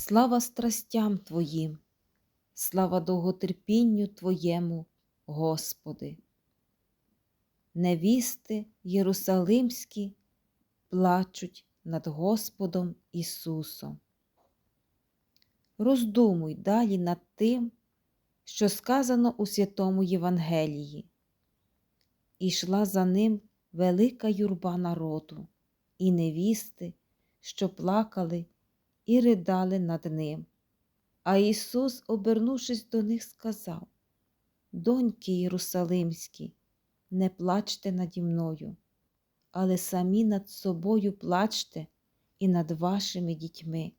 Слава страстям Твоїм, слава довготерпінню Твоєму, Господи. Невісти Єрусалимські плачуть над Господом Ісусом. Роздумуй далі над тим, що сказано у святому Євангелії. Ішла за ним велика юрба народу, і невісти, що плакали і ридали над ним. А Ісус, обернувшись до них, сказав: Доньки Єрусалимські, не плачте наді мною, але самі над собою плачте і над вашими дітьми.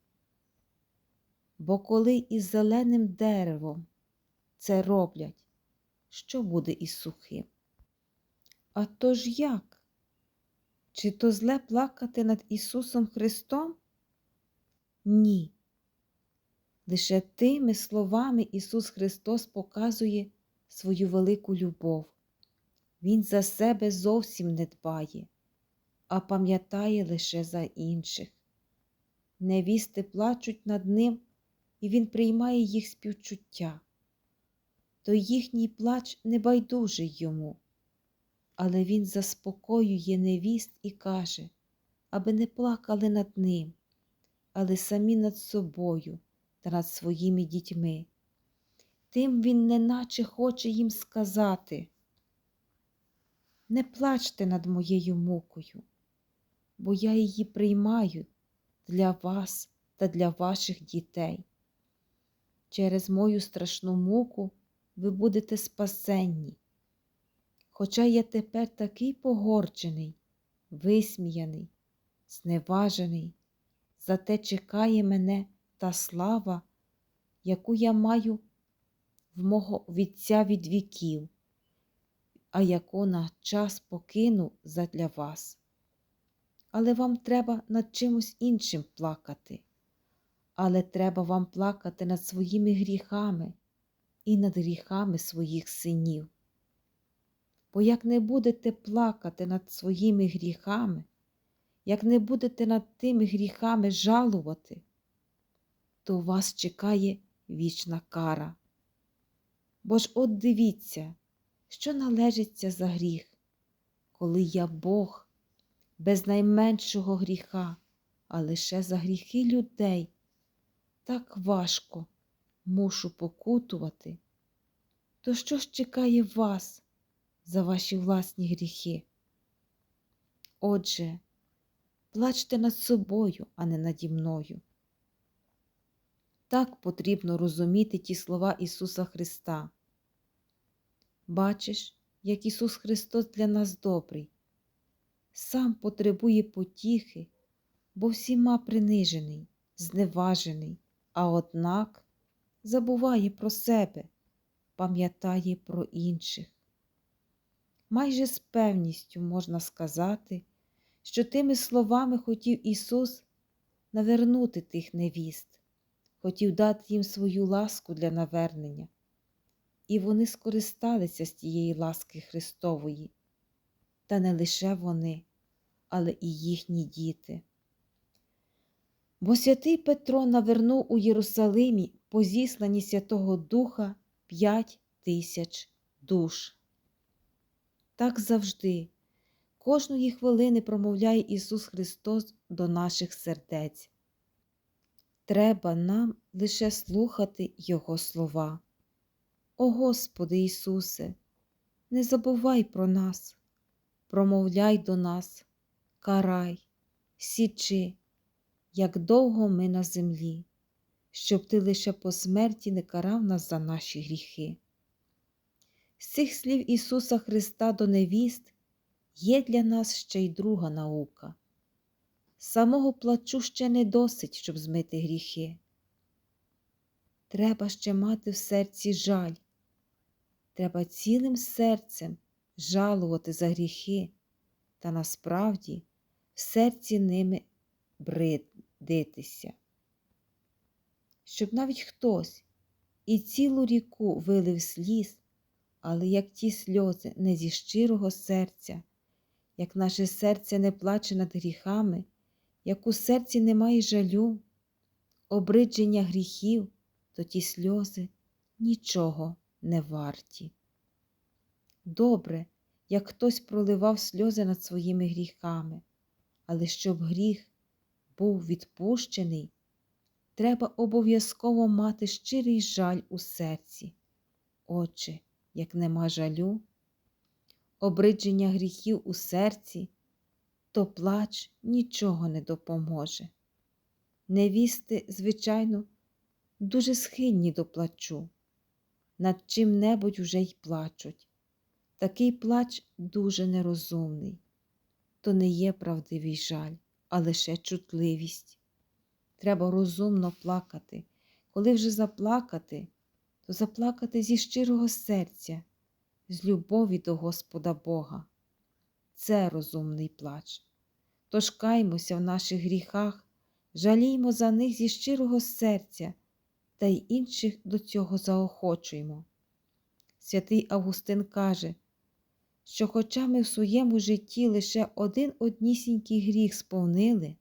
Бо коли із зеленим деревом це роблять, що буде із сухим? А то ж як? Чи то зле плакати над Ісусом Христом? Ні. Лише тими словами Ісус Христос показує свою велику любов. Він за себе зовсім не дбає, а пам'ятає лише за інших. Невісти плачуть над ним, і Він приймає їх співчуття. То їхній плач не байдужий йому, але Він заспокоює невіст і каже, аби не плакали над ним, але самі над собою та над своїми дітьми. Тим він неначе хоче їм сказати не плачте над моєю мукою, бо я її приймаю для вас та для ваших дітей. Через мою страшну муку ви будете спасенні. Хоча я тепер такий погорчений, висміяний, зневажений, зате чекає мене та слава, яку я маю в мого Вітця від віків а яку на час покину задля вас. Але вам треба над чимось іншим плакати, але треба вам плакати над своїми гріхами і над гріхами своїх синів. Бо як не будете плакати над своїми гріхами, як не будете над тими гріхами жалувати, то вас чекає вічна кара. Бо ж от дивіться, що належиться за гріх, коли я Бог без найменшого гріха, а лише за гріхи людей, так важко мушу покутувати, то що ж чекає вас за ваші власні гріхи? Отже, плачте над собою, а не наді мною. Так потрібно розуміти ті слова Ісуса Христа. Бачиш, як Ісус Христос для нас добрий, сам потребує потіхи, бо всіма принижений, зневажений, а однак забуває про себе, пам'ятає про інших. Майже з певністю можна сказати, що тими словами хотів Ісус навернути тих невіст, хотів дати їм свою ласку для навернення і вони скористалися з тієї ласки Христової, та не лише вони, але і їхні діти. Бо святий Петро навернув у Єрусалимі по зісланні Святого Духа п'ять тисяч душ. Так завжди, кожної хвилини промовляє Ісус Христос до наших сердець. Треба нам лише слухати Його слова. О Господи Ісусе, не забувай про нас, промовляй до нас, карай, січи, як довго ми на землі, щоб Ти лише по смерті не карав нас за наші гріхи. З цих слів Ісуса Христа до невіст є для нас ще й друга наука. Самого плачу ще не досить, щоб змити гріхи. Треба ще мати в серці жаль Треба цілим серцем жалувати за гріхи та насправді в серці ними бридитися. Щоб навіть хтось і цілу ріку вилив сліз, але як ті сльози не зі щирого серця, як наше серце не плаче над гріхами, як у серці немає жалю, обридження гріхів, то ті сльози нічого не варті. Добре, як хтось проливав сльози над своїми гріхами, але щоб гріх був відпущений, треба обов'язково мати щирий жаль у серці. Отже, як нема жалю, обридження гріхів у серці, то плач нічого не допоможе. Невісти, звичайно, дуже схильні до плачу, над чим-небудь уже й плачуть. Такий плач дуже нерозумний, то не є правдивий жаль, а лише чутливість. Треба розумно плакати. Коли вже заплакати, то заплакати зі щирого серця, з любові до Господа Бога. Це розумний плач. Тож каймося в наших гріхах, жаліймо за них зі щирого серця та й інших до цього заохочуємо. Святий Августин каже, що, хоча ми в своєму житті лише один однісінький гріх сповнили,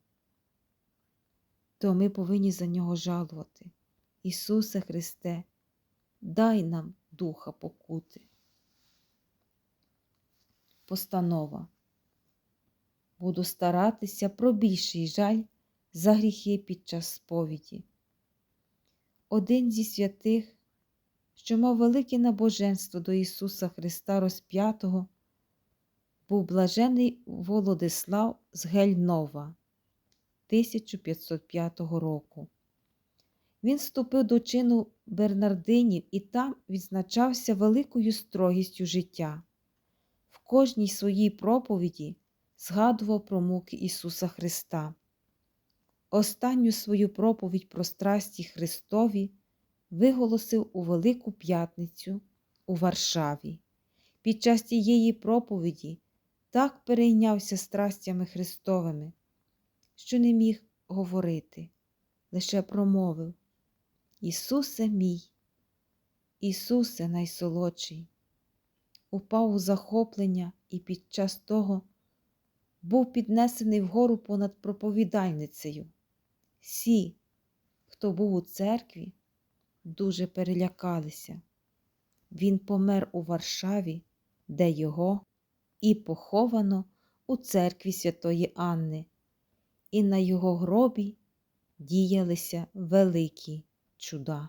то ми повинні за нього жалувати. Ісусе Христе, дай нам духа покути. Постанова. Буду старатися про більший жаль за гріхи під час сповіді. Один зі святих, що мав велике набоженство до Ісуса Христа розп'ятого, був блажений Володислав з Гельнова 1505 року. Він вступив до чину Бернардинів і там відзначався великою строгістю життя. Кожній своїй проповіді згадував про муки Ісуса Христа. Останню свою проповідь про страсті Христові виголосив у Велику П'ятницю у Варшаві. Під час тієї проповіді так перейнявся страстями Христовими, що не міг говорити, лише промовив Ісусе мій, Ісусе найсолодший, упав у захоплення і під час того був піднесений вгору понад проповідальницею. Всі, хто був у церкві, дуже перелякалися. Він помер у Варшаві, де його і поховано у церкві Святої Анни, і на його гробі діялися великі чуда.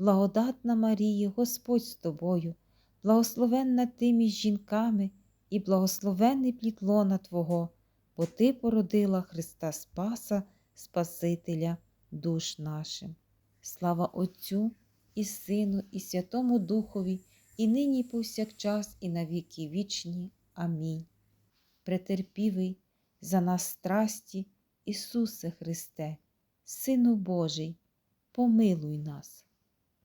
благодатна Марія, Господь з тобою, благословенна ти між жінками, і благословенний плід лона Твого, бо Ти породила Христа Спаса, Спасителя душ нашим. Слава Отцю і Сину, і Святому Духові, і нині, і повсякчас, і на віки вічні. Амінь. Претерпівий за нас страсті, Ісусе Христе, Сину Божий, помилуй нас.